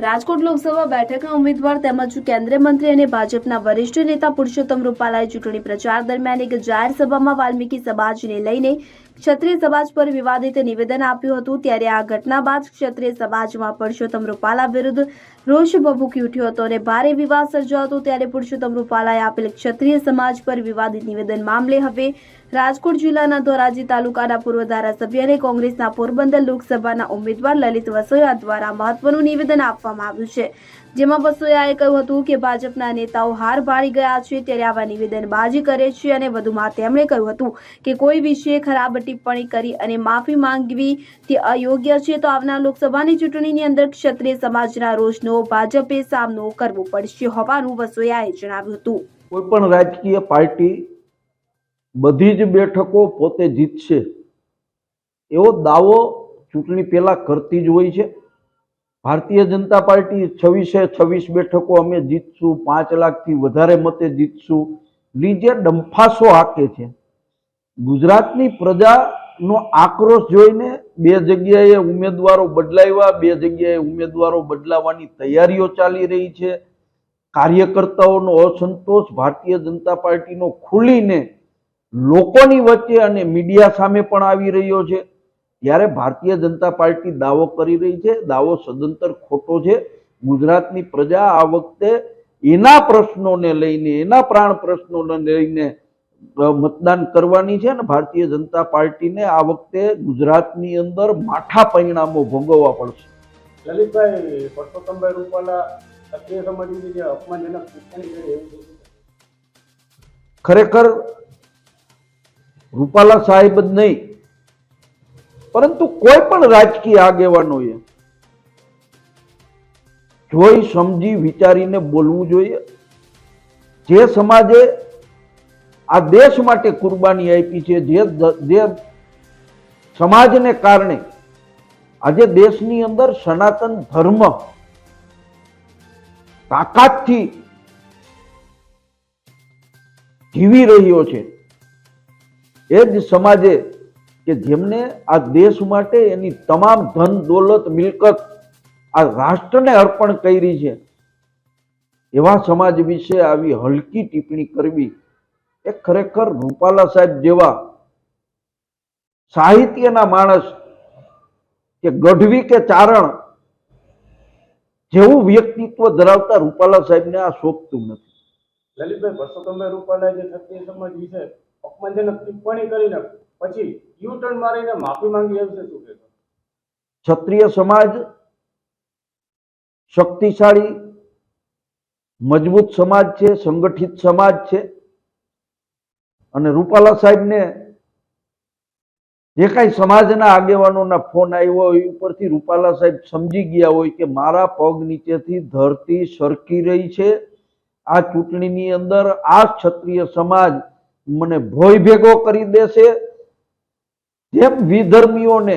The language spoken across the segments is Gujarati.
રાજકોટ લોકસભા બેઠકના ઉમેદવાર તેમજ કેન્દ્રીય મંત્રી અને ભાજપના વરિષ્ઠ નેતા પુરુષોત્તમ રૂપાલાએ ચૂંટણી પ્રચાર દરમિયાન એક જાહેર સભામાં વાલ્મીકી સમાજને લઈને ક્ષત્રિય સમાજ પર વિવાદિત નિવેદન આપ્યું હતું. ત્યારે આ ઘટના બાદ ક્ષત્રિય સમાજમાં પુરુષોત્તમ રૂપાલા વિરુદ્ધ રોષ ભભૂકી ઉઠ્યો હતો અને ભારે વિવાદ સર્જાયો હતો. ત્યારે પુરુષોત્તમ રૂપાલાએ આપેલ ક્ષત્રિય સમાજ પર વિવાદિત નિવેદન મામલે હવે રાજકોટ જિલ્લાના ધોરાજી તાલુકાના પૂર્વ ધારાસભ્ય અને કોંગ્રેસના પોરબંદર લોકસભાના ઉમેદવાર લલિત વસોયા દ્વારા મહત્વનું નિવેદન આપવામાં આવ્યું છે. જેમાં વસોયાએ કહ્યું હતું કે ભાજપના નેતાઓ હાર ભાળી ગયા છે, ત્યારે આવા નિવેદનબાજી કરે છે અને વધુમાં તેમણે કહ્યું હતું કે કોઈ વિશે ખરાબ ટિપ્પણી કરી અને માફી માંગવી તે અયોગ્ય છે તો આવનાર લોકસભાની ચૂંટણીની અંદર ક્ષત્રિય સમાજના રોષનો, ભાજપે સામનો કરવો પડશે હોવાનું વસોયાએ જણાવ્યું હતું. કોઈ પણ રાજકીય પાર્ટી બધી જ બેઠકો પોતે જીતશે. એવો દાવો ચૂંટણી પહેલા કરતી જ હોય છે. ભારતીય જનતા પાર્ટી છવ્વીસે છવ્વીસ બેઠકો અમે જીતશું, પાંચ લાખથી વધારે મતે જીતશું. ની જે ડંફાસો હાકે છે. ગુજરાતની પ્રજાનો આક્રોશ જોઈને બે જગ્યાએ ઉમેદવારો બદલાવ્યા, બે જગ્યાએ ઉમેદવારો બદલાવાની તૈયારીઓ ચાલી રહી છે. કાર્યકર્તાઓનો અસંતોષ ભારતીય જનતા પાર્ટીનો ખુલીને લોકોની વચ્ચે અને મીડિયા સામે પણ આવી રહ્યો છે. ત્યારે ભારતીય જનતા પાર્ટી દાવો કરી રહી છે દાવો સદંતર ખોટો છે. ગુજરાતની પ્રજા આ વખતે એના પ્રશ્નોને લઈને એના પ્રાણ પ્રશ્નોને લઈને મતદાન કરવાની છે અને ભારતીય જનતા પાર્ટીને આ વખતે ગુજરાતની અંદર માઠા પરિણામો ભોગવવા પડશે. લલિતભાઈ પરસોત્તમભાઈ રૂપાલા સમાજની જે અપમાનજનક ટિપ્પણી કરી ખરેખર રૂપાલા સાહેબ જ નહીં. પરંતુ કોઈ પણ રાજકીય આગેવાનોએ જોઈ સમજી વિચારીને બોલવું જોઈએ. જે સમાજે આ દેશ માટે કુરબાની આપી છે જે સમાજને કારણે આજે દેશની અંદર સનાતન ધર્મ તાકાતથી જીવી રહ્યો છે. એ જ સમાજે કે જેમને આ દેશ માટે એની તમામ ધન, દોલત, મિલકત આ રાષ્ટ્રને અર્પણ કરી છે, એવા સમાજ વિશે આવી હલકી ટિપ્પણી કરવી એ ખરેખર રૂપાલા સાહેબ જેવા સાહિત્યના માણસ કે ગઢવી કે ચારણ જેવું વ્યક્તિત્વ ધરાવતા રૂપાલા સાહેબને આ શોભતું નથી. લલિતભાઈ પરસોત્તમભાઈ રૂપાલા જે ક્ષત્રિય સમાજ વિશે અપમાનજનક ટિપ્પણી કરીને પછી યુ ટર્ન મારીને માફી માંગી એવું છે શું કહેશો ક્ષત્રિય સમાજ શક્તિશાળી, મજબૂત સમાજ છે, સંગઠિત સમાજ છે. અને રૂપાલા સાહેબને જે કાંઈ સમાજના આગેવાનોના ફોન આવ્યો હોય, એ ઉપરથી રૂપાલા સાહેબ સમજી ગયા હોય કે મારા પગ નીચેથી ધરતી સરકી રહી છે. આ ચૂંટણીની અંદર આ ક્ષત્રિય સમાજ મને ભોય ભેગો કરી દેશે. જેમ વિધર્મીઓને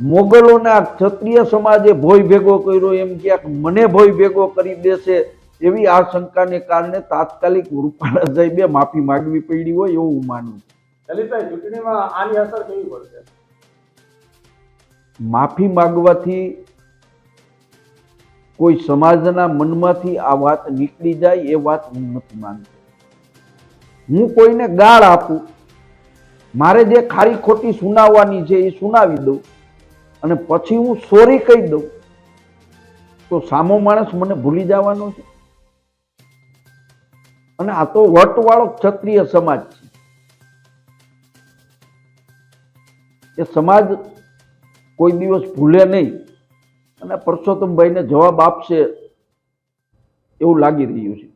મોગલોના ક્ષત્રિય સમાજે ભોય ભેગો કર્યો એમ ક્યાંક મને ભોય ભેગો કરી દેશે એવી આશંકાને કારણે તાત્કાલિક રૂપાલા સાહેબે માફી માંગવી પડી હોય એવું હું માનું છું. ચૂંટણીમાં આની અસર કેવી પડશે? માફી માંગવાથી કોઈ સમાજના મનમાંથી આ વાત નીકળી જાય એ વાત હું નથી માનતો. હું કોઈને ગાળ આપું. મારે જે ખારી ખોટી સુનાવવાની છે એ સુનાવી દઉં અને પછી હું સોરી કહી દઉં. તો સામો માણસ મને ભૂલી જવાનો છે. અને આ તો વટવાળો ક્ષત્રિય સમાજ છે. એ સમાજ કોઈ દિવસ ભૂલે નહીં. અને પરસોત્તમભાઈને જવાબ આપશે એવું લાગી રહ્યું છે.